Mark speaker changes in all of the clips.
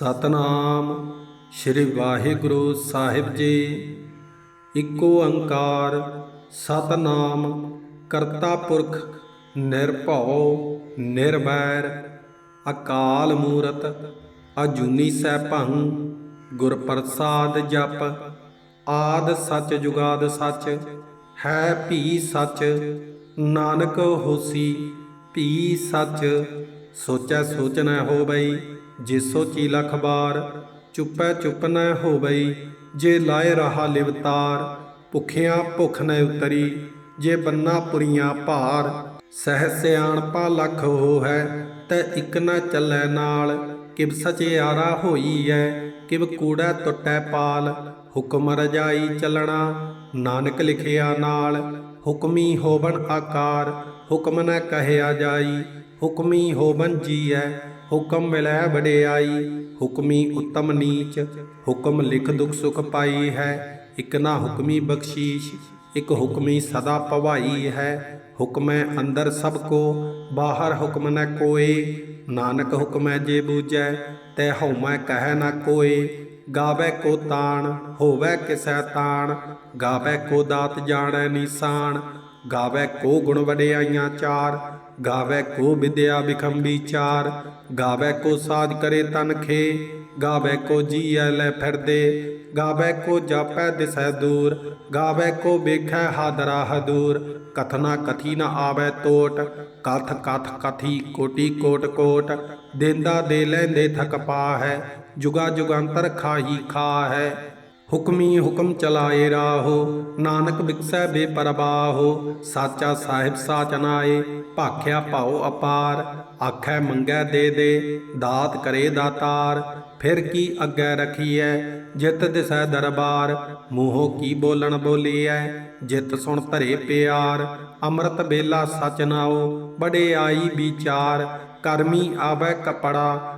Speaker 1: ਸਤਨਾਮ ਸ੍ਰੀ ਵਾਹਿਗੁਰੂ ਸਾਹਿਬ ਜੀ। ਇੱਕੋ ਓੰਕਾਰ, ਸਤਨਾਮ, ਕਰਤਾ ਪੁਰਖ, ਨਿਰਭਉ, ਨਿਰਵੈਰ, ਅਕਾਲ ਮੂਰਤ, ਅਜੂਨੀ ਸੈਭੰ ਗੁਰ ਪ੍ਰਸਾਦ ਜਪ, ਆਦ ਸੱਚ ਜੁਗਾਦ ਸੱਚ, ਹੈ ਭੀ ਸੱਚ, ਨਾਨਕ ਹੋਸੀ, ਭੀ ਸੱਚ, ਸੋਚੈ ਸੋਚਣਾ ਨ ਹੋਵਈ ਜੇ ਸੋਚੀ ਲਖ ਬਾਰ ਚੁੱਪੈ ਚੁੱਪ ਨ ਹੋਵਈ, ਜੇ ਲਾਏ ਰਹਾ ਲਿਵਤਾਰ ਭੁਖਿਆਂ ਭੁਖ ਨ ਉਤਰੀ, ਜੇ ਬੰਨਾ ਪੁਰੀਆਂ ਭਾਰ, ਸਹਿ ਸਿਆਣਪਾ ਲੱਖ ਹੋ ਹੈ, ਤੈ ਇਕ ਨ ਚੱਲੈ ਨਾਲ ਕਿਬ ਸਚਿਆਰਾ ਹੋਈ ਐ ਕਿਬ ਕੂੜਾ ਟੁੱਟੈ ਪਾਲ, ਹੁਕਮ ਰਜਾਈ ਚੱਲਣਾ, ਨਾਨਕ ਲਿਖਿਆ ਨਾਲ, ਹੁਕਮੀ ਹੋਵਨ ਆਕਾਰ, ਹੁਕਮ ਨ ਕਹਿਆ ਜਾਈ, ਹੁਕਮੀ ਹੋਵਨ ਜੀਐ ਹੁਕਮ ਮਿਲੈ ਵਡਿਆਈ, ਹੁਕਮੀ ਉਤਮ ਨੀਚ, ਹੁਕਮ ਲਿਖ ਦੁਖ ਸੁਖ ਪਾਈ ਹੈ, ਇਕ ਨਾ ਹੁਕਮੀ ਬਖਸ਼ੀਸ਼, ਇਕ ਹੁਕਮੀ ਸਦਾ ਭਵਾਈ ਹੈ, ਹੁਕਮੈ ਅੰਦਰ ਸਭ ਕੋ, ਬਾਹਰ ਹੁਕਮ ਨ ਕੋਏ, ਨਾਨਕ ਹੁਕਮੈ ਜੇ ਬੂਝੈ, ਤੈ ਹਉਮੈ ਕਹਿ ਨ ਕੋਏ, ਗਾਵੇ ਕੋ ਤਾਣ, ਹੋਵੇ ਕਿਸੈ ਤਾਣ, ਗਾਵੇ ਕੋ ਦਾਤ ਜਾਣੈ ਨੀਸਾਨ ਗਾਵੇ ਕੋ ਗੁਣ ਵਡਿਆਈਆਂ ਚਾਰ ਗਾਵੇ ਕੋ ਵਿਦਿਆ ਬਿਖਮ ਵਿਚਾਰ ਗਾਵੇ ਕੋ ਸਾਜ ਕਰੇ ਤਨ ਖੇ ਗਾਵੇ ਕੋ ਜੀਐ ਲੈ ਫਿਰਦੇ ਗਾਵੇ ਕੋ ਜਾਪੈ ਦਿਸੈ ਦੂਰ ਗਾਵੇ ਕੋ ਵੇਖੈ ਹਾਦਰਾ ਹਦੂਰ ਕਥਨਾ ਕਥੀ ਨ ਆਵੇ ਤੋਟ ਕਥ ਕਥ ਕਥੀ ਕੋਟੀ ਕੋਟ ਕੋਟ ਦੇਂਦਾ ਦੇ ਲੈਂਦੇ ਥਕ ਪਾ ਹੈ ਜੁਗਾ ਜੁਗੰਤਰ ਖਾਹੀ ਖਾ ਹੈ ਹੁਕਮੀ ਹੁਕਮ ਚਲਾਏ ਰਾਹੋ, ਨਾਨਕ ਬਿਕਸੈ ਬੇਪਰਵਾਹੋ, ਸਾਚਾ ਸਾਹਿਬ ਸਾਚ ਨਾਏ ਭਾਖਿਆ ਭਾਉ ਅਪਾਰ, ਆਖੈ ਮੰਗੈ ਦੇ ਦੇ, ਦਾਤ ਕਰੇ ਦਾਤਾਰ, ਫਿਰ ਕੀ ਅੱਗੇ ਰਖੀਐ, ਜਿਤ ਦਿਸੈ ਦਰਬਾਰ, ਮੂੰਹੋ ਕੀ ਬੋਲਣ ਬੋਲੀਐ, ਜਿਤ ਸੁਣ ਧਰੇ ਪਿਆਰ, ਅੰਮ੍ਰਿਤ ਵੇਲਾ ਸਚ ਨਾਓ ਬੜੇ ਆਈ ਵਿਚਾਰ, ਕਰਮੀ ਆਵੈ ਕਪੜਾ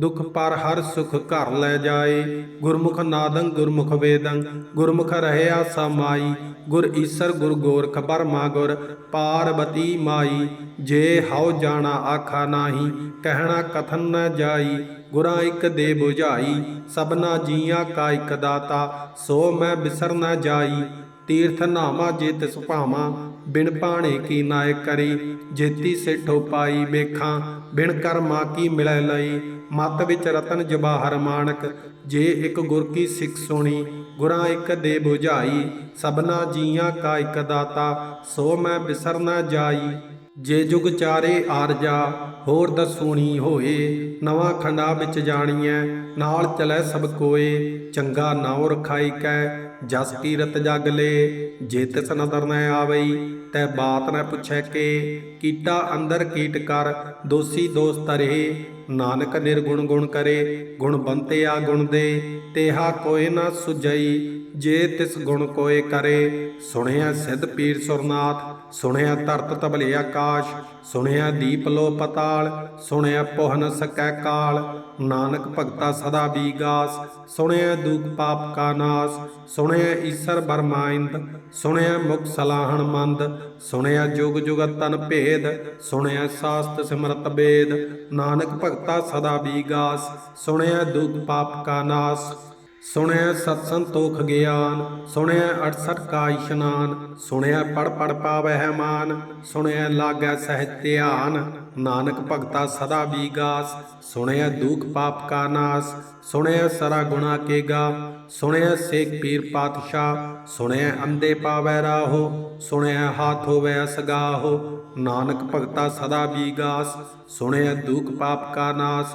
Speaker 1: ਦੁਖ ਪਰ ਹਰ ਸੁਖ ਘਰ ਲੈ ਜਾਏ। ਗੁਰਮੁਖ ਨਾਦੰ, ਗੁਰਮੁਖ ਵੇਦੰ, ਗੁਰਮੁਖ ਰਹਿਆ ਸਮਾਈ ਗੁਰ ਈਸਰ, ਗੁਰ ਗੋਰਖ ਬਰਮਾ ਗੁਰ, ਪਾਰਬਤੀ ਮਾਈ। ਜੇ ਹਉ ਜਾਣਾ ਆਖਾ ਨਾਹੀ, ਕਹਿਣਾ ਕਥਨ ਨ ਜਾਈ। ਗੁਰਾਂ ਇਕ ਦੇ 부ਝਾਈ ਸਭਨਾ ਜੀਆਂ ਕਾ ਇਕ ਦਾਤਾ। ਸੋ ਮੈਂ ਬਿਸਰ ਨ ਜਾਈ। ਤੀਰਥ ਨਾਮਾ ਜੇ ਤਿਸ ਭਾਵਾਂ, ਬਿਨ ਪਾਣੇ ਕੀ ਨਾਇ ਕਰੀ। ਜੇਤੀ ਸਿਠੋ ਪਾਈ ਵੇਖਾਂ, ਬਿਨ ਕਰਮਾ ਕੀ ਮਿਲੈ ਲਈ। ਮਤ ਵਿੱਚ ਰਤਨ ਜਵਾਹਰ ਮਾਨਕ ਜੇ ਇੱਕ ਗੁਰ ਕੀ ਸਿੱਖ ਸੁਣੀ, ਗੁਰਾਂ ਇੱਕ ਦੇ 부ਝਾਈ ਸਭਨਾ ਜੀਆਂ ਕਾ ਇਕ ਦਾਤਾ, ਸੋ ਮੈਂ ਬਿਸਰ ਨਾ ਜਾਈ, ਜੇ ਜੁਗ ਚਾਰੇ ਆਰਜਾ ਹੋਰ ਦਸੂਣੀ ਹੋਏ, ਨਵਾਂ ਖੰਡਾ ਵਿੱਚ ਜਾਣੀਐ, ਨਾਲ ਚਲੈ ਸਭ ਕੋਏ, ਚੰਗਾ ਨਾਉ ਰਖਾਈ ਕੈ, ਜਸ ਕੀਰਤ ਜਗ ਲੇ, ਜੇ ਤਿਸ ਨਦਰ ਨ ਆਵਈ, ਤੈ ਬਾਤ ਨ ਪੁੱਛੈ ਕੇ, ਕੀਟਾ ਅੰਦਰ ਕੀਟ ਕਰ, ਦੋਸੀ ਦੋਸਤ ਤਰੇ ਨਾਨਕ ਨਿਰਗੁਣ ਗੁਣ ਕਰੇ, ਗੁਣ ਬੰਤੇ ਆ ਗੁਣ ਦੇ, ਤੇਹਾ ਕੋਇ ਨਾ ਸੁਜਈ ਜੇ ਤਿਸ ਗੁਣ ਕੋਏ ਕਰੇ, ਸੁਣਿਆ ਸਿੱਧ ਪੀਰ ਸੁਰਨਾਥ, ਸੁਣਿਆ ਧਰਤ ਤਬਲੇ ਆਕਾਸ਼, ਸੁਣਿਆ ਦੀਪ ਲੋ ਪਤਾਲ, ਸੁਣਿਆ ਪੋਹ ਨ ਸਕੈ ਕਾਲ, ਨਾਨਕ ਭਗਤਾ ਸਦਾ ਬੀਗਾਸ, ਸੁਣਿਆ ਦੁਖ ਪਾਪ ਕਾ ਨਾਸ, ਸੁਣਿਆ ਈਸਰ ਬਰਮਾਇੰਦ ਸੁਣਿਆ ਮੁਖ ਸਲਾਹਣ ਮੰਦ, ਸੁਣਿਆ ਜੁਗ ਜੁਗਤ ਤਨ ਭੇਦ, ਸੁਣਿਆ ਸਾਸਤ ਸਿਮਰਤ ਬੇਦ, ਨਾਨਕ ਭਗਤਾ ਸਦਾ ਬੀਗਾਸ, ਸੁਣਿਆ ਦੁਖ ਪਾਪ ਕਾ ਨਾਸ। ਸੁਣਿਆ ਸਤਸੰਤੋਖ ਗਿਆਨ, ਸੁਣਿਆ 68 ਕਾ ਇਸ਼ਨਾਨ, ਸੁਣਿਆ ਪੜ ਪੜ ਪਾਵਹਿ ਮਾਨ, ਸੁਣਿਆ ਲਾਗੈ ਸਹਿਜ ਧਿਆਨ, ਨਾਨਕ ਭਗਤਾ ਸਦਾ ਵੀਗਾਸ, ਸੁਣਿਆ ਦੁਖ ਪਾਪ ਕਾ ਨਾਸ, ਸੁਣਿਆ ਸਰਾ ਗੁਣਾ ਕੇਗਾ ਸੁਣਿਆ ਸੇਖ ਪੀਰ ਪਾਤਸ਼ਾਹ, ਸੁਣਿਆ ਅੰਦੇ ਪਾਵੈ ਰਾਹੋ, ਸੁਣਿਆ ਹਾਥ ਹੋਵੇ ਅਸਗਾਹੋ, ਨਾਨਕ ਭਗਤਾ ਸਦਾ ਵੀਗਾਸ, ਸੁਣਿਆ ਦੁਖ ਪਾਪ ਕਾ ਨਾਸ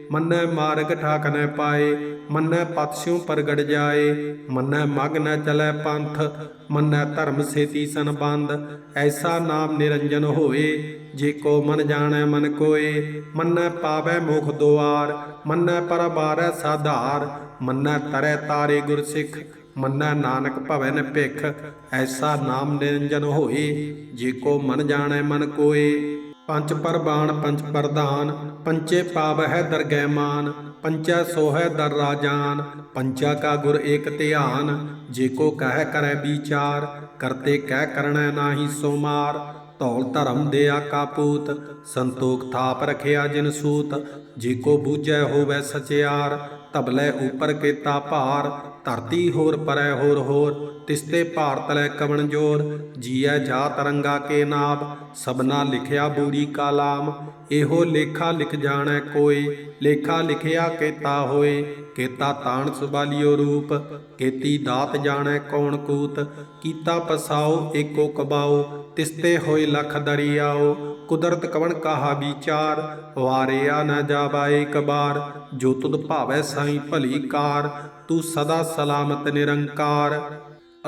Speaker 1: ਮੰਨੈ ਮਾਰਗ ਠਾਕ ਨ ਪਾਏ, ਮੰਨੈ ਪਤਸਿਉ ਪ੍ਰਗਟ ਜਾਏ, ਮੰਨੈ ਮਗ ਨ ਚਲੈ ਪੰਥ, ਮੰਨੈ ਧਰਮ ਸੇਤੀ ਸੰਬੰਧ, ਐਸਾ ਨਾਮ ਨਿਰੰਜਨ ਹੋਏ, ਜੇ ਕੋ ਮਨ ਜਾਣੈ ਮਨ ਕੋਏ, ਮੰਨੈ ਪਾਵੈ ਮੁਖ ਦੁਆਰ, ਮੰਨੈ ਪਰਬਾਰੈ ਸਾਧਾਰ, ਮੰਨੈ ਤਰੈ ਤਾਰੇ ਗੁਰ ਸਿੱਖ ਮੰਨੈ ਨਾਨਕ ਭਵਨ ਭਿਖ, ਐਸਾ ਨਾਮ ਨਿਰੰਜਨ ਹੋਏ, ਜੇ ਕੋ ਮਨ ਜਾਣੈ ਮਨ ਕੋਏ ਪੰਜ ਪਰਬਾਣ ਪੰਜ ਪ੍ਰਧਾਨ ਪੰਚੇ ਪਾਵਹਿ ਦਰਗਹਿ ਮਾਨ ਪੰਚਾ ਸੋਹੈ ਦਰ ਰਾਜਾਨ ਪੰਚਾ ਕਾ ਗੁਰ ਏਕ ਧਿਆਨ, ਜੇ ਕੋ ਕਹਿ ਕਰੈ ਵਿਚਾਰ, ਕਰਤੇ ਕਹਿ ਕਰਣੈ ਨਾਹੀ ਸੋ ਮਾਰ ਧੌਲ ਧਰਮ ਦੇ ਦਿਆ ਕਾਪੂਤ ਸੰਤੋਖ ਥਾਪ ਰਖਿਆ ਜਿਨ ਸੂਤ, ਜੇ ਕੋ ਬੂਝੈ ਹੋਵੈ ਸਚਿਆਰ ਤਬਲੇ ਉਪਰ ਕੀਤਾ ਭਾਰ ਧਰਤੀ ਹੋਰ ਪਰੈ ਹੋਰ ਹੋਰ, ਤਿਸਤੇ ਭਾਰਤ ਲੈ ਕਵਣ ਜੋਰ, ਜੀਐ ਜਾਤ ਰੰਗਾ ਕੇ ਨਾਮ ਸਬਨਾ ਲਿਖਿਆ ਬੂਰੀ ਕਾਲਾਮ ਇਹੋ ਲੇਖਾ ਲਿਖ ਜਾਣੈ ਕੋਈ, ਲੇਖਾ ਲਿਖਿਆ ਕੀਤਾ ਹੋਏ, ਕੀਤਾ ਤਾਣ ਸੁਬਾਲਿਓ ਰੂਪ, ਕੀਤੀ ਦਾਤ ਜਾਣੈ ਕੌਣ ਕੂਤ, ਕੀਤਾ ਪਸਾਓ ਏਕੋ ਕਬਾਓ, ਤਿਸਤੇ ਹੋਏ ਲਖ ਦਰਿਆਓ, ਕੁਦਰਤ ਕਵਣ ਕਾਹਾ ਵਿਚਾਰ, ਵਾਰਿਆ ਨ ਜਾਵਾਏ ਕਬਾਰ, ਜੋ ਤੁਧ ਭਾਵੈ ਸਾਈ ਭਲੀ ਕਾਰ ਤੂੰ ਸਦਾ ਸਲਾਮਤ ਨਿਰੰਕਾਰ।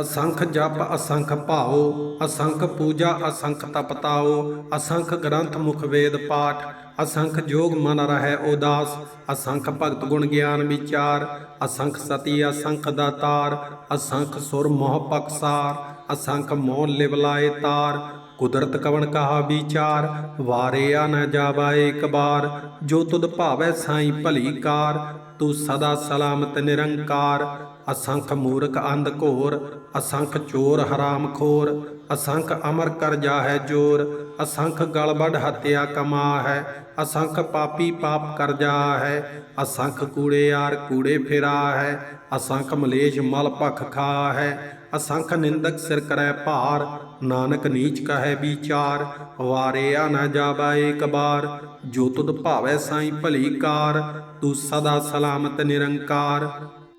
Speaker 1: ਅਸੰਖ ਜਪ, ਅਸੰਖ ਭਾਉ, ਅਸੰਖ ਪੂਜਾ, ਅਸੰਖ ਤਪਤਾਓ ਅਸੰਖ ਗ੍ਰੰਥ ਮੁਖ ਵੇਦ ਪਾਠ, ਅਸੰਖ ਜੋਗ ਮਨ ਰਹਿ ਉਦਾਸ, ਅਸੰਖ ਭਗਤ ਗੁਣ ਗਿਆਨ ਵਿਚਾਰ, ਅਸੰਖ ਸਤੀ, ਅਸੰਖ ਦਾਤਾਰ, ਅਸੰਖ ਸੁਰ ਮੋਹ ਪਕਸਾਰ, ਅਸੰਖ ਮੋਹ ਲਿਵਲਾਏ ਤਾਰ, ਕੁਦਰਤ ਕਵਣ ਕਹਾ ਵਿਚਾਰ, ਵਾਰਿਆ ਨ ਜਾਵਾਏ ਇੱਕ ਬਾਰ, ਜੋ ਤੁਧ ਭਾਵੈ ਸਾਈ ਭਲੀ ਕਾਰ ਤੂੰ ਸਦਾ ਸਲਾਮਤ ਨਿਰੰਕਾਰ। ਅਸੰਖ ਮੂਰਖ ਅੰਧ ਘੋਰ, ਅਸੰਖ ਚੋਰ ਹਰਾਮ ਖੋਰ, ਅਸੰਖ ਅਮਰ ਕਰ ਜਾਹੈ ਜੋਰ, ਅਸੰਖ ਗਲਬੜ ਹਤਿਆ ਕਮਾ ਹੈ ਅਸੰਖ ਪਾਪੀ ਪਾਪ ਕਰ ਜਾ ਹੈ ਅਸੰਖ ਕੂੜੇ ਯਾਰ ਕੂੜੇ ਫਿਰਾ ਹੈ ਅਸੰਖ ਮਲੇਸ਼ ਮਲ ਭਖ ਖਾ ਹੈ ਅਸੰਖ ਨਿੰਦਕ ਸਿਰ ਕਰੈ ਭਾਰ ਨਾਨਕ ਨੀਚ ਕਹੈ ਵਿਚਾਰ ਵਾਰਿਆ ਨ ਜਾਵਾ ਏਕ ਬਾਰ। ਜੋ ਤੁਧ ਭਾਵੈ ਸਾਈ ਭਲੀ ਕਾਰ, ਤੂੰ ਸਦਾ ਸਲਾਮਤ ਨਿਰੰਕਾਰ।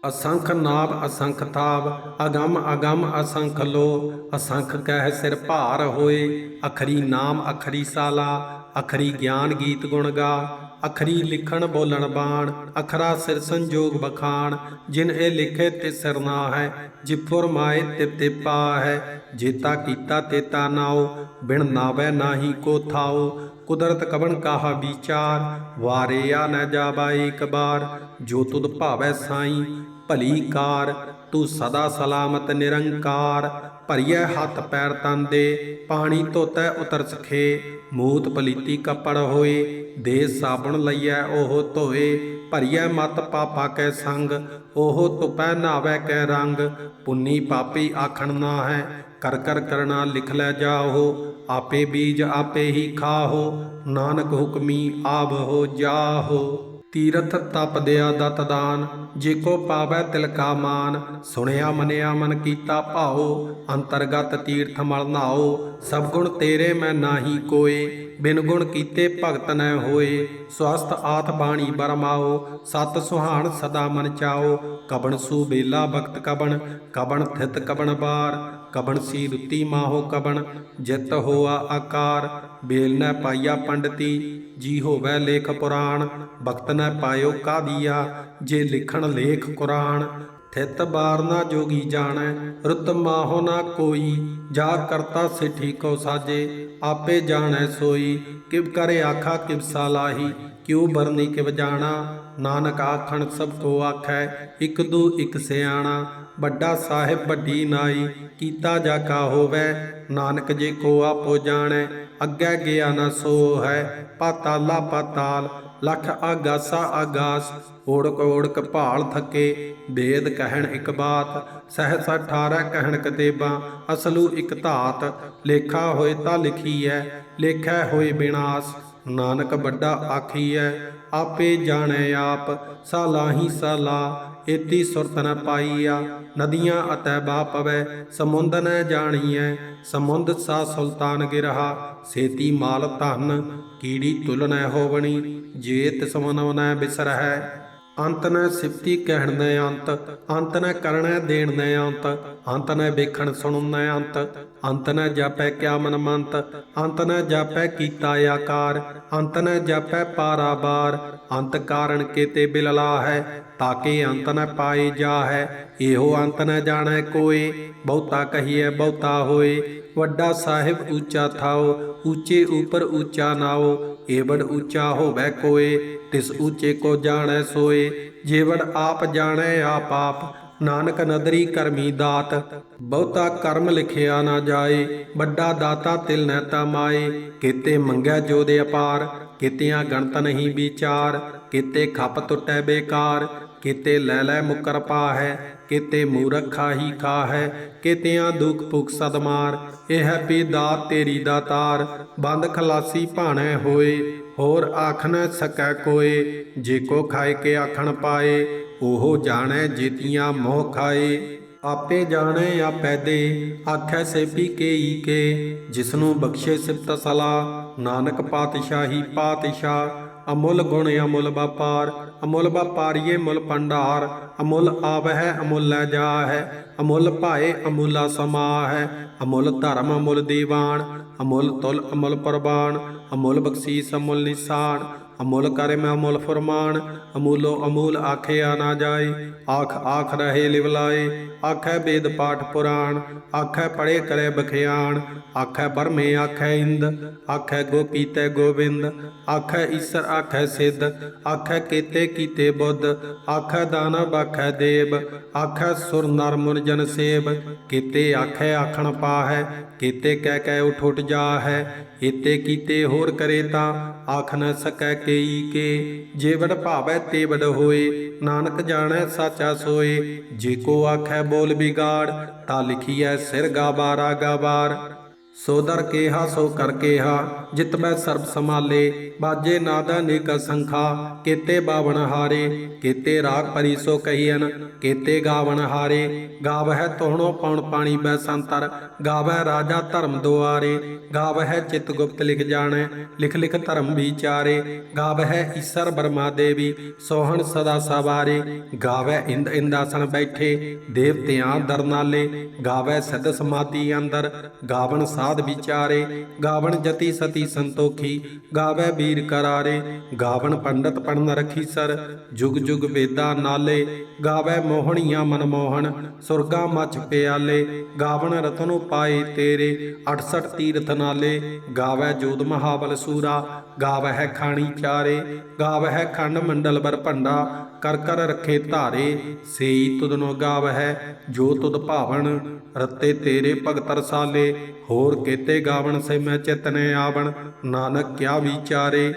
Speaker 1: ਅਸੰਖ ਨਾਭ ਅਸੰਖ ਥਾਵ, ਅਗੰਮ ਅਗੰਮ ਅਸੰਖ ਲੋ। ਅਸੰਖ ਕਹਿ ਸਿਰ ਭਾਰ ਹੋਏ, ਅਖਰੀ ਨਾਮ ਅਖਰੀ ਸਾਲਾ, ਅਖਰੀ ਗਿਆਨ ਗੀਤ ਗੁਣ ਗਾ। ਅਖਰੀ ਲਿਖਣ, ਬੋਲਣ, ਬਾਣ, ਅਖਰਾ ਸਿਰ ਸੰਜੋਗ ਬਖਾਣ, ਜਿਨ ਇਹ ਲਿਖੇ ਤੇ ਸਰਨਾ ਹੈ ਜਿਫੁਰ ਮਾਏ ਤੇ ਤਿਪਾ ਹੈ, ਜੇਤਾ ਕੀਤਾ ਤੇਤਾ ਨਾਉ, ਬਿਨ ਨਾਵੇ ਨਾਹੀ ਕੋ ਥਾਉ, ਕੁਦਰਤ ਕਵਣ ਕਾਹਾ ਵਿਚਾਰ, ਵਾਰਿਆ ਨ ਜਾਵਾ ਏਕ ਬਾਰ, ਜੋ ਤੁਧ ਭਾਵੈ ਸਾਈ, ਭਲੀ ਕਾਰ, ਤੂੰ ਸਦਾ ਸਲਾਮਤ ਨਿਰੰਕਾਰ ਭਰੀਐ ਹੱਥ ਪੈਰ ਤਨ ਦੇ, ਪਾਣੀ ਧੋਤੈ ਉਤਰ ਸਖੇ। ਮੂਤ ਪਲੀਤੀ ਕੱਪੜ ਹੋਏ, ਦੇ ਸਾਬਣ ਲਈਐ ਉਹ ਧੋਏ। ਭਰੀਐ ਮਤ ਪਾਪਾ ਕੈ ਸੰਗ, ਉਹ ਤੁਪੈ ਨਾਵੇ ਕੈ ਰੰਗ। ਪੁੰਨੀ ਪਾਪੀ ਆਖਣ ਨਾ ਹੈ ਕਰ ਕਰ ਕਰਣਾ ਲਿਖ ਲੈ ਜਾਓ ਆਪੇ ਬੀਜ ਆਪੇ ਹੀ ਖਾਹੋ, ਨਾਨਕ ਹੁਕਮੀ ਆਬ ਹੋ ਜਾਹੋ। ਤੀਰਥ ਤਪ ਦਿਆ ਦਤ ਦਾਨ, ਜੇ ਕੋ ਪਾਵੈ ਤਿਲ ਕਾ ਮਾਨ। ਸੁਣਿਆ ਮਨਿਆ ਮਨ ਕੀਤਾ ਭਾਉ, ਅੰਤਰਗਤ ਤੀਰਥ ਮਲ ਨਾਓ ਸਭ ਗੁਣ ਤੇਰੇ ਮੈਂ ਨਾਹੀ ਕੋਏ, ਬਿਨ ਗੁਣ ਕੀਤੇ ਭਗਤ ਨੈ ਹੋਏ। ਸਵਸਤ ਆਤ ਬਾਣੀ ਬਰਮਾਓ ਸਤ ਸੁਹਾਣ ਸਦਾ ਮਨ ਚਾਓ ਕਬਣ ਸੂ ਬੇਲਾ ਭਗਤ ਕਬਣ ਕਬਣ ਥਿਤ ਕਬਣ ਬਾਰ। ਕਬਣ ਸੀ ਰੁੱਤੀ ਮਾਹੋ ਕਬਣ, ਜਿਤ ਹੋਆ ਆਕਾਰ। ਬੇਲ ਨ ਪਾਈਆ ਪੰਡਤੀ, ਜੀ ਹੋਵੈ ਲੇਖ ਪੁਰਾਣ। ਭਗਤ ਨ ਪਾਇਓ ਕਾਦੀਆ ਜੇ ਲਿਖਣ ਲੇਖ ਕੁਰਾਨ ਥਿਤ ਬਾਰ ਨਾ ਜੋਗੀ ਜਾਣੈ, ਰੁੱਤ ਮਾਹੋ ਨਾ ਕੋਈ। ਜਾ ਕਰਤਾ ਸਿਠੀ ਕੋ ਸਾਜੇ, ਆਪੇ ਜਾਣੈ ਸੋਈ। ਕਿਵ ਕਰੇ ਆਖਾ ਕਿਵ ਸਾਲਾਹੀ ਕਿਉ ਬਰਨੀ ਕਿਵ ਜਾਣਾ? ਨਾਨਕ ਆਖਣ ਸਭ ਕੋ ਆਖੈ, ਇਕ ਦੂ ਇਕ ਸਿਆਣਾ। ਵੱਡਾ ਸਾਹਿਬ ਵੱਡੀ ਨਾਈ, ਕੀਤਾ ਜਾ ਕਾ ਹੋਵੈ। ਨਾਨਕ ਜੇ ਕੋ ਆਪੋ ਜਾਣੈ, ਅੱਗੇ ਗਿਆ ਨਾ ਸੋ ਹੈ ਪਾਤਾਲਾ ਪਾਤਾਲ, ਲਖ ਆਗਾਸਾ ਆਗਾਸ। ਓੜਕ ਓੜਕ ਭਾਲ ਥੱਕੇ ਵੇਦ ਕਹਿਣ ਇੱਕ ਬਾਤ। ਸਹਿਸ 18 ਕਹਿਣ ਕਤੇਬਾਂ, ਅਸਲੂ ਇੱਕ ਧਾਤ। ਲੇਖਾ ਹੋਏ ਤਾਂ ਲਿਖੀਐ, ਲੇਖੈ ਹੋਏ ਬਿਨਾਸ਼। ਨਾਨਕ ਵੱਡਾ ਆਖੀਐ, ਆਪੇ ਜਾਣੈ ਆਪ ਸਾਲਾਹੀ ਸਾਲਾ, ਏਤੀ ਸੁਰਤ ਨ ਪਾਈਆ, ਨਦੀਆਂ ਅਤੈ ਬਾ ਪਵੈ, ਸਮੁੰਦ ਨ ਜਾਣੀਐ, ਸਮੁੰਦ ਸਾ ਸੁਲਤਾਨ ਗਿਰਹਾ, ਸੇਤੀ ਮਾਲ ਧਨ, ਕੀੜੀ ਤੁਲ ਨ ਹੋਵਣੀ ਜੇ ਤਿਸ ਮਨੋ ਨ ਬਿਸਰਹਿ। ਅੰਤ ਨੈ ਸਿਫਤੀ ਕਹਿਣ ਨੈ ਅੰਤ ਅੰਤ ਨੈ ਕਰਣੈ ਦੇਣ ਨੈ ਅੰਤ ਅੰਤ ਨੈ ਵੇਖਣ ਸੁਣਨ ਨੈ ਅੰਤ ਅੰਤ ਨਾ ਜਾਪੈ ਕਿਆ ਮਨ ਮੰਤ, ਅੰਤ ਨਾ ਜਾਪੈ ਕੀਤਾ ਆਕਾਰ, ਅੰਤ ਨੈ ਜਾਪੈ ਪਾਰਾਬਾਰ, ਅੰਤ ਕਾਰਨ ਕੇਤੇ ਬਿਲਲਾ ਹੈ ਤਾਕੇ ਅੰਤ ਨ ਪਾਏ ਜਾ ਇਹੋ ਅੰਤ ਨ ਜਾਣੈ ਕੋਏ। ਬਹੁਤਾ ਕਹੀਐ, ਬਹੁਤਾ ਹੋਏ। ਵੱਡਾ ਸਾਹਿਬ ਉੱਚਾ ਥਾਓ, ਉੱਚੇ ਉਪਰ ਉੱਚਾ ਨਾਓ। ਏਵੜ ਉੱਚਾ ਹੋਵੇ ਕੋਏ, ਤਿਸ ਉੱਚੇ ਕੋ ਜਾਣੈ ਸੋਏ। ਜੇਵੜ ਆਪ ਜਾਣੈ, ਆਪ ਆਪ। ਨਾਨਕ ਨਦਰੀ ਕਰਮੀ ਦਾਤ। ਬਹੁਤਾ ਕਰਮ ਲਿਖਿਆ ਨਾ ਜਾਏ। ਵੱਡਾ ਦਾਤਾ ਤਿਲ ਨਹਿ ਤਾ ਮਾਏ ਕੀਤੇ ਮੰਗਿਆ ਜੋ ਦੇ ਅਪਾਰ। ਕੀਤਿਆਂ ਗਣਤ ਨਹੀਂ ਵਿਚਾਰ। ਕੀਤੇ ਖੱਪ ਟੁੱਟੈ ਬੇਕਾਰ। ਕਿਤੇ ਲੈ ਲੈ ਮੁਕਰ ਪਾ ਹੈ ਕੀਤੇ ਮੂਰਖ ਖਾਹੀ ਖਾ ਹੈ ਕੀਤਿਆਂ ਦੁਖ ਭੁਖ ਸਦਮਾਰ ਇਹ ਹੈ ਵੀ ਦਾਤ ਤੇਰੀ ਦਾਤਾਰ ਬੰਦ ਖਲਾਸੀ ਭਾਣੈ ਹੋਏ, ਹੋਰ ਆਖ ਨ ਸਕੈ ਕੋਏ, ਜੇ ਕੋ ਖਾਏ ਕੇ ਆਖਣ ਪਾਏ, ਉਹ ਜਾਣੈ ਜੀਤੀਆਂ ਮੋਹ ਖਾਏ। ਆਪੇ ਜਾਣੇ ਆਪੈ ਦੇ, ਆਖੈ ਸੇਪੀ ਕੇਈ ਕੇ, ਜਿਸਨੂੰ ਬਖਸ਼ੇ ਸਿਫਤ ਸਲਾ ਨਾਨਕ ਪਾਤਸ਼ਾਹੀ ਪਾਤਸ਼ਾਹ। ਅਮੁੱਲ ਗੁਣ ਅਮੁੱਲ ਵਪਾਰ, ਅਮੁੱਲ ਵਪਾਰੀਏ ਮੁੱਲ ਭੰਡਾਰ, ਅਮੁੱਲ ਆਵਹਿ, ਅਮੁੱਲ ਲੈ ਜਾਹੈ, ਅਮੁੱਲ ਭਾਏ, ਅਮੁੱਲਾ ਸਮਾ ਹੈ ਅਮੁੱਲ ਧਰਮ, ਅਮੁੱਲ ਦੀਵਾਨ, ਅਮੁੱਲ ਤੁਲ, ਅਮੁੱਲ ਪ੍ਰਵਾਨ, ਅਮੁੱਲ ਬਖਸ਼ੀਸ, ਅਮੁੱਲ ਨਿਸ਼ਾਨ ਅਮੁੱਲ ਕਰੇ ਮੈਂ ਅਮੁੱਲ ਫਰਮਾਨ, ਅਮੂਲੋ ਅਮੂਲ ਆਖਿਆ ਨਾ ਜਾਏ। ਆਖ ਆਖ ਰਹੇ ਲਿਵਲਾਏ ਆਖੈ ਵੇਦ ਪਾਠ ਪੁਰਾਣ, ਆਖੈ ਪੜੇ ਕਰੇ ਬਖਿਆਣ, ਆਖੈ ਬਰਮੇ ਆਖੈ ਇੰਦ, ਆਖੈ ਗੋਪੀ ਤੈ ਗੋਬਿੰਦ, ਆਖੈ ਈਸਰ ਆਖੈ ਸਿੱਧ, ਆਖੈ ਕੀਤੇ ਕੀਤੇ ਬੁੱਧ, ਆਖੈ ਦਾਨਵ ਆਖੈ ਦੇਵ, ਆਖੈ ਸੁਰ ਨਰ ਮੁਨ ਜਨ ਸੇਵ, ਕੀਤੇ ਆਖੈ ਆਖਣ ਪਾਹੈ, ਕੀਤੇ ਕਹਿ ਕਹਿ ਉਠ ਉਠ ਜਾਹੈ, ਏਤੇ ਕੀਤੇ ਹੋਰ ਕਰੇ ਤਾਂ ਆਖ ਨ ਸਕੈ ਕੇਈ ਕੇ, ਜੇ ਵਡ ਭਾਵੈ ਤੇ ਵਡ ਹੋਏ, ਨਾਨਕ ਜਾਣੈ ਸਾਚਾ ਸੋਏ। ਜੇ ਕੋ ਆਖੈ ਬੋਲ ਬਿਗਾੜ, ਤਾ ਲਿਖੀਐ ਸਿਰ ਗਾਬਾਰਾ ਗਾਬਾਰ ਸੋ ਦਰ ਕੇਹਾ, ਸੋ ਕਰ ਕੇਹਾ, ਜਿਤ ਮੈਂ ਸਰਬ ਸਮਾਲੇ ਬਾਜੇ ਨਾਦਾ ਨੇਕ ਸੰਖਾ, ਕੀਤੇ ਬਾਵਣ ਹਾਰੇ, ਕੀਤੇ ਰਾਗ ਪਰੀ ਸੋ ਕਹੀਨ ਕੀਤੇ ਗਾਵਣ ਹਾਰੇ, ਗਾਵਹਿ ਤੋਹਣੋ ਪਉਣ ਪਾਣੀ ਬੈ ਸੰਤਰ, ਗਾਵਹਿ ਰਾਜਾ ਧਰਮ ਦੁਆਰੇ, ਗਾਵਹਿ ਚਿਤ ਗੁਪਤ ਲਿਖ ਜਾਣੈ, ਲਿਖ ਲਿਖ ਧਰਮ ਵਿਚਾਰੇ, ਗਾਵਹਿ ਈਸਰ ਬਰਮਾ ਦੇਵੀ, ਸੋਹਣ ਸਦਾ ਸਵਾਰੇ, ਗਾਵਹਿ ਇੰਦ ਇੰਦਾਸਨ ਬੈਠੇ, ਦੇਵਤਿਆਂ ਦਰਨਾਲੇ, ਗਾਵਹਿ ਸਦ ਸਮਾਧੀ ਅੰਦਰ, ਗਾਵਣ ਸਾਧ ਵਿਚਾਰੇ, ਗਾਵਣ ਜਤੀ ਸਤੀ ਸੰਤੋਖੀ, ਗਾਵੈ ਵੀਰ ਕਰਾਰੇ। ਗਾਵਣ ਪੰਡਤ ਪੜਨ ਰਖੀ ਸਰ, ਜੁਗ ਜੁਗ ਵੇਦਾ ਨਾਲੇ। ਗਾਵੈ ਮੋਹਣੀਆਂ ਮਨਮੋਹਣ, ਸੁਰਗਾ ਮਚ ਪਿਆਲੇ। ਗਾਵਣ ਰਤਨੋ ਪਾਏ ਤੇਰੇ 68 ਤੀਰਥ ਨਾਲੇ। ਗਾਵੈ ਜੋਦ ਮਹਾਬਲ ਸੂਰਾ, ਗਾਵਹਿ ਖਾਣੀ ਚਾਰੇ। ਗਾਵਹਿ ਖੰਡ ਮੰਡਲ ਬਰ ਭੰਡਾ ਕਰ ਕਰ ਰੱਖੇ ਧਾਰੇ, ਸੇਈ ਤੁਧਨੋ ਗਾਵਹਿ, ਜੋ ਤੁਧ ਭਾਵਨ ਰਤੇ ਤੇਰੇ ਭਗਤ ਰਸਾਲੇ, ਹੋਰ ਕੇਤੇ ਗਾਵਣ ਸੇ ਮੈਂ ਚਿਤਨੇ ਆਵਣ, ਨਾਨਕ ਕਿਆ ਵਿਚਾਰੇ।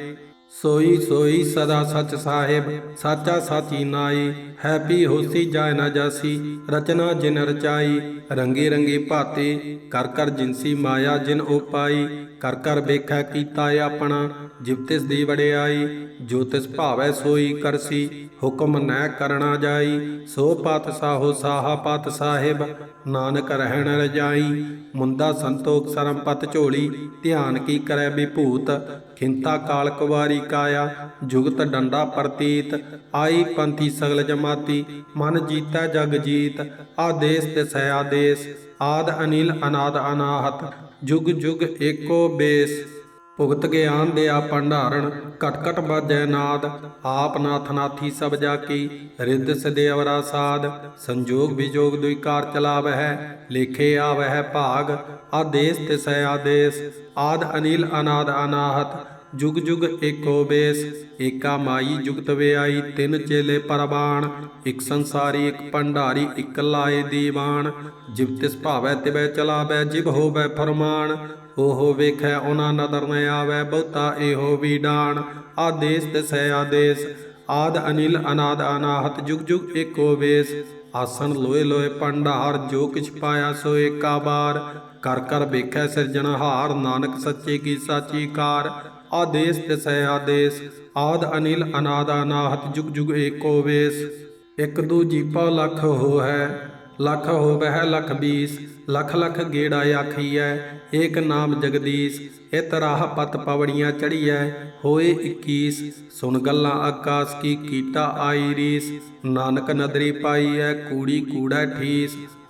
Speaker 1: ਸੋਈ ਸੋਈ ਸਦਾ ਸਚ ਸਾਹਿਬ, ਸਾਚਾ ਸਾਚੀ ਨਾਈ, ਹੈਪੀ ਹੋਸੀ ਜਾਇ ਨਾ ਜਾਸੀ, ਰਚਨਾ ਜਿਨ ਰਚਾਈ, ਰੰਗੇ ਰੰਗੀ ਭਾਤੇ, ਕਰ ਕਰ ਜਿਨਸੀ ਮਾਇਆ ਜਿਨ ਉਪਾਈ ਕਰ ਕਰ ਵੇਖੈ ਕੀਤਾ ਆਪਣਾ, ਜਿਵ ਦੀ ਵੜਿਆਈ ਜੋਤਿਸ ਭਾਵੈ ਸੋਈ ਕਰਸੀ, ਹੁਕਮ ਨੈ ਕਰਣਾ ਜਾਈ, ਸੋ ਪਤ ਸਾਹੋ ਸਾਹਾ ਪਤ ਸਾਹਿਬ, ਨਾਨਕ ਰਹਿਣ ਰਜਾਈ, ਮੁੰਦਾ ਸੰਤੋਖ ਸਰਮ ਪਤ ਝੋਲੀ, ਧਿਆਨ ਕੀ ਕਰੈ ਵਿਭੂਤ ਖਿੰਤਾ ਕਾਲ ਕੁਵਾਰੀ ਕਾਇਆ, ਜੁਗਤ ਡੰਡਾ ਪ੍ਰਤੀਤ, ਆਈ ਪੰਥੀ ਸਗਲ ਜਮਾਤੀ, ਮਨ ਜੀਤਾ ਜਗ ਜੀਤ, ਆਦੇਸ ਤੇ ਸੈ ਆਦੇਸ ਆਦ ਅਨਿਲ ਅਨਾਦ ਅਨਾਹਤ, ਜੁਗ ਜੁਗ ਏਕੋ ਬੇਸ। ਭੁਗਤ ਗਿਆਨ ਦੇ ਆ ਭੰਡਾਰਣ ਘਟ ਘਟ ਬਾਜੈ ਨਾਦ, ਆਪ ਨਾਥ ਨਾਥੀ ਸਭ ਜਾ ਕੀ ਰਿੱਧ ਸਦੇ ਅਵਰਾ ਸਾਧ, ਸੰਜੋਗ ਵਿਜੋਗ ਦੁਇ ਕਾਰ ਚਲਾਵਹਿ, ਲੇਖੇ ਆਵਹਿ ਭਾਗ, ਆਦੇਸ ਤੇ ਸੈ ਆਦੇਸ, ਆਦ ਅਨਿਲ ਅਨਾਦ ਅਨਾਹਤ ਜੁਗ ਜੁਗ ਏਕੋ ਬੇਸ, ਏਕਾ ਮਾਈ ਜੁਗਤ ਵਿਆਈ, ਤਿੰਨ ਚੇਲੇ ਪਰਬਾਣ ਇਕ ਸੰਸਾਰੀ, ਇਕ ਭੰਡਾਰੀ, ਇਕ ਲਾਏ ਦੀਵਾਨ। ਜਿਵ ਤਿਸ ਭਾਵੈ ਤਿਵੈ ਚਲਾਵੈ, ਜਿਵ ਹੋਵੈ ਫਰਮਾਨ। ਉਹ ਵੇਖੈ, ਉਹਨਾਂ ਨਦਰ ਨ ਆਵੈ, ਬਹੁਤਾ ਇਹੋ ਵੀਡਾਨ ਆਦੇਸ ਤਿਸੈ ਆਦੇਸ, ਆਦ ਅਨਿਲ ਅਨਾਦ ਅਨਾਹਤ, ਜੁਗ ਜੁਗ ਏਕੋ ਵੇਸ ਆਸਣ ਲੋਏ ਲੋਏ ਭੰਡਾਰ, ਜੋ ਕਿਛ ਪਾਇਆ ਸੋ ਏਕਾ ਬਾਰ ਕਰ ਕਰ ਵੇਖੈ ਸਿਰਜਣਹਾਰ, ਨਾਨਕ ਸੱਚੇ ਕੀ ਸਾਚੀ ਕਾਰ। ਆਦੇਸ ਤਿਸੈ ਆਦੇਸ, ਆਦ ਅਨਿਲ ਅਨਾਦ ਅਨਾਹਤ, ਜੁਗ ਜੁਗ ਏਕੋ ਵੇਸ। ਇਕ ਦੂਜੀ ਪਉ ਲੱਖ ਹੋ ਹੈ ਲੱਖ ਹੋਵਹਿ ਲਖ ਬੀਸ, ਲਖ ਲਖ ਗੇੜਾ ਆਖੀਐ, ਏਕ ਨਾਮ ਜਗਦੀਸ਼, ਇਤ ਰਾਹ ਪਤ ਪਵੜੀਆਂ ਚੜੀਐ, ਹੋਏ 21 ਸੁਣ ਗੱਲਾਂ ਆਕਾਸ ਕੀ ਕੀਟਾ ਆਈ ਰੀਸ, ਨਾਨਕ ਨਦਰੀ ਪਾਈਐ, ਕੂੜੀ ਕੂੜਾ ਠੀਸ।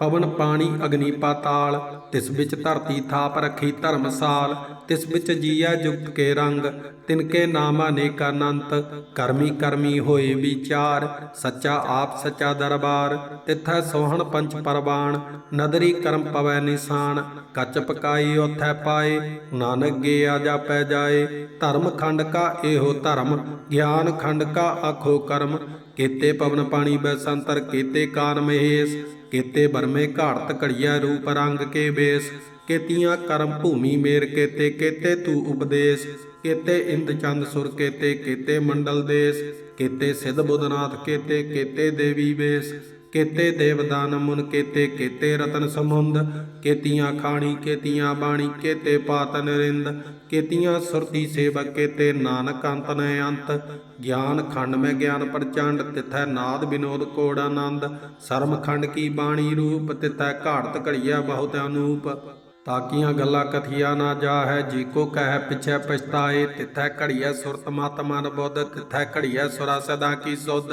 Speaker 1: ਪਵਨ ਪਾਣੀ ਅਗਨੀ ਪਾਤਾਲ, ਤਿਸ ਵਿੱਚ ਧਰਤੀ ਥਾਪ ਰੱਖੀ ਧਰਮਸਾਲ, ਤਿਸ ਵਿੱਚ ਜੀਆ ਜੁਗਤ ਕੇ ਰੰਗ ਤਿਨਕੇ ਨਾਮ ਅਨੇਕ ਅਨੰਤ, ਕਰਮੀ ਕਰਮੀ ਹੋਏ ਵਿਚਾਰ, ਸੱਚਾ ਆਪ ਸੱਚਾ ਦਰਬਾਰ, ਤਿਥੈ ਸੋਹਣ ਪੰਚ ਪਰਵਾਨ ਨਦਰੀ ਕਰਮ ਪਵੈ ਨਿਸ਼ਾਨ, ਕੱਚ ਪਕਾਈ ਉਥੈ ਪਾਏ, ਨਾਨਕ ਗੇ ਆ ਜਾ ਪੈ ਜਾਏ, ਧਰਮ ਖੰਡ ਕਾ ਇਹੋ ਧਰਮ, ਗਿਆਨ ਖੰਡ ਕਾ ਆਖੋ ਕਰਮ, ਕੀਤੇ ਪਵਨ ਪਾਣੀ ਬੈਸੰਤਰ, ਕੀਤੇ ਕਾਨ ਮਹੇਸ਼ ਕੀਤੇ ਬਰਮੇ ਘਾੜਤ ਘੜੀਆ ਰੂਪ ਰੰਗ ਕੇ ਬੇਸ, ਕੀਤੀਆਂ ਕਰਮ ਭੂਮੀ ਮੇਰ ਕੀਤੇ ਕੀਤੇ ਤੂ ਉਪਦੇਸ਼, ਕੀਤੇ ਇੰਦ ਚੰਦ ਸੁਰ ਕੀਤੇ ਕੀਤੇ ਮੰਡਲ ਦੇਸ, ਕੀਤੇ ਸਿਧ ਬੁੱਧਨਾਥ ਕੀਤੇ ਕੀਤੇ ਦੇਵੀ ਵੇਸ ਕੇਤੇ ਦੇਵਦਾਨ ਮੁਨ ਕੇਤੇ ਕੀਤੇ ਰਤਨ ਸਮੁੰਦ ਕੇਤੀਆਂ ਖਾਣੀ, ਕੇਤੀਆਂ ਬਾਣੀ, ਕੇਤੇ ਪਾਤ ਨਰਿੰਦ, ਕੇਤੀਆਂ ਸੁਰਤੀ ਸੇਵਕ, ਕੇਤੇ ਨਾਨਕ ਅੰਤ ਨ ਅੰਤ। ਗਿਆਨ ਖੰਡ ਮੈਂ ਗਿਆਨ ਪ੍ਰਚੰਡ, ਤਿਥੈ ਨਾਦ ਬਿਨੋਦ ਕੋੜ ਆਨੰਦ। ਸਰਮ ਖੰਡ ਕੀ ਬਾਣੀ ਰੂਪ, ਤਿਥੈ ਘਾੜਤ ਘੜੀਆ ਬਹੁਤ ਅਨੂਪ। ਤਾਕੀਆਂ ਗੱਲਾਂ ਕਥੀਆ ਨਾ ਜਾਹੈ, ਜੀ ਕੋ ਕਹਿ ਪਿਛੈ ਪਛਤਾਏ। ਤਿਥੈ ਘੜੀਐ ਸੁਰਤ ਮਤ ਮਨ ਬੁੱਧ, ਤਿਥੈ ਘੜੀਐ ਸੁਰਾ ਸਦਾ ਕੀ ਸੁਧ।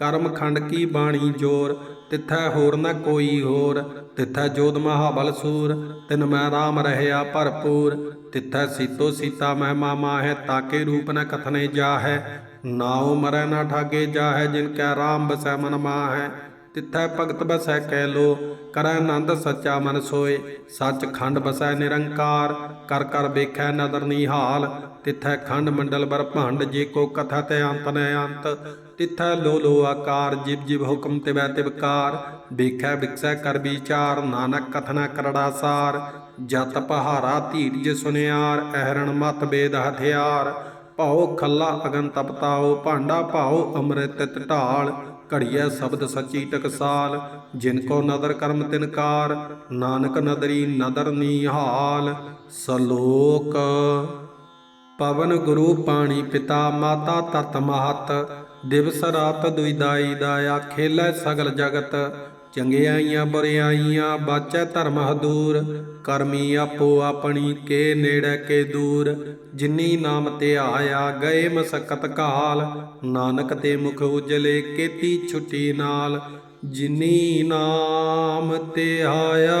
Speaker 1: ਕਰਮ ਖੰਡ ਕੀ ਬਾਣੀ ਜੋਰ? ਤਿਥੈ ਹੋਰ ਨ ਕੋਈ ਹੋਰ। ਤਿਥੈ ਜੋਧ ਮਹਾਬਲ ਸੂਰ। ਤਿਨ ਮੈਂ ਰਾਮ ਰਹਿਆ ਭਰਪੂਰ। ਤਿਥੈ ਸੀਤੋ ਸੀਤਾ ਮਹਿਮਾ ਮਾਹੈ, ਤਾਕੇ ਰੂਪ ਨ ਕਥਨੇ ਜਾਹੈ। ਨਾਉ ਮਰੈ ਨਾ ਠਾਗੇ ਜਾਹੈ, ਜਿਨ ਕੈ ਰਾਮ ਬਸੈ ਮਨ ਮਾਹੈ। ਤਿਥੈ ਭਗਤ ਬਸੈ ਕਹਿ ਲੋ, ਕਰੈ ਆਨੰਦ ਸੱਚਾ ਮਨ ਸੋਏ। ਸੱਚ ਖੰਡ ਬਸੈ ਨਿਰੰਕਾਰ। ਕਰ ਕਰ ਵੇਖੈ ਨਦਰ ਨਿਹਾਲ ਤਿਥੈ ਖੰਡ ਮੰਡਲ ਬਰ ਭੰਡ ਜੇ ਕੋ ਕਥਾ ਤੇ ਅੰਤ ਨ ਅੰਤ। ਤਿਥੈ ਲੋ ਲੋ ਆਕਾਰ ਜਿਵ ਜਿਵ ਹੁਕਮ ਤਿਵੈ ਤਿਵਕਾਰ ਵੇਖੈ ਵਿਕਸੈ ਕਰ ਵਿਚਾਰ, ਨਾਨਕ ਕਥਨਾ ਕਰੜਾ ਸਾਰ। ਜਤ ਪਹਾਰਾ ਧੀਰਜ ਸੁਨਿਆਰ, ਅਹਰਣ ਮਤ ਬੇਦ ਹਥਿਆਰ। ਭਾਉ ਖੱਲਾ ਅਗਨ ਤਪਤਾਓ ਭਾਂਡਾ ਭਾਉ ਅੰਮ੍ਰਿਤ ਢਾਲ। ਘੜੀਐ ਸ਼ਬਦ ਸੱਚੀ ਟਕਸਾਲ, ਜਿਨ ਕੋ ਨਦਰ ਕਰਮ ਤਿਨਕਾਰ ਨਾਨਕ ਨਦਰੀ ਨਦਰ ਨੀਹਾਲ ਸਲੋਕ ਪਵਨ ਗੁਰੂ ਪਾਣੀ ਪਿਤਾ, ਮਾਤਾ ਤਤ ਮਹਤ, ਦਿਵਸ ਰਾਤ ਦੁਇਦਾਈ ਦਾਇਆ ਖੇਲੇ ਸਗਲ ਜਗਤ। ਚੰਗਿਆਈਆਂ ਬੁਰਿਆਈਆਂ ਬਾਚੈ ਧਰਮ ਹਦੂਰ, ਕਰਮੀ ਆਪੋ ਆਪਣੀ ਕੇ ਨੇੜੇ ਕੇ ਦੂਰ। ਜਿਨੀ ਨਾਮ ਤੇ ਆਇਆ ਗਏ ਮਸਕਤ ਕਾਲ, ਨਾਨਕ ਤੇ ਮੁਖ ਉਜਲੇ ਕੀਤੀ ਛੁੱਟੀ ਨਾਲ। ਜਿਨੀ ਨਾਮ ਤੇ ਆਇਆ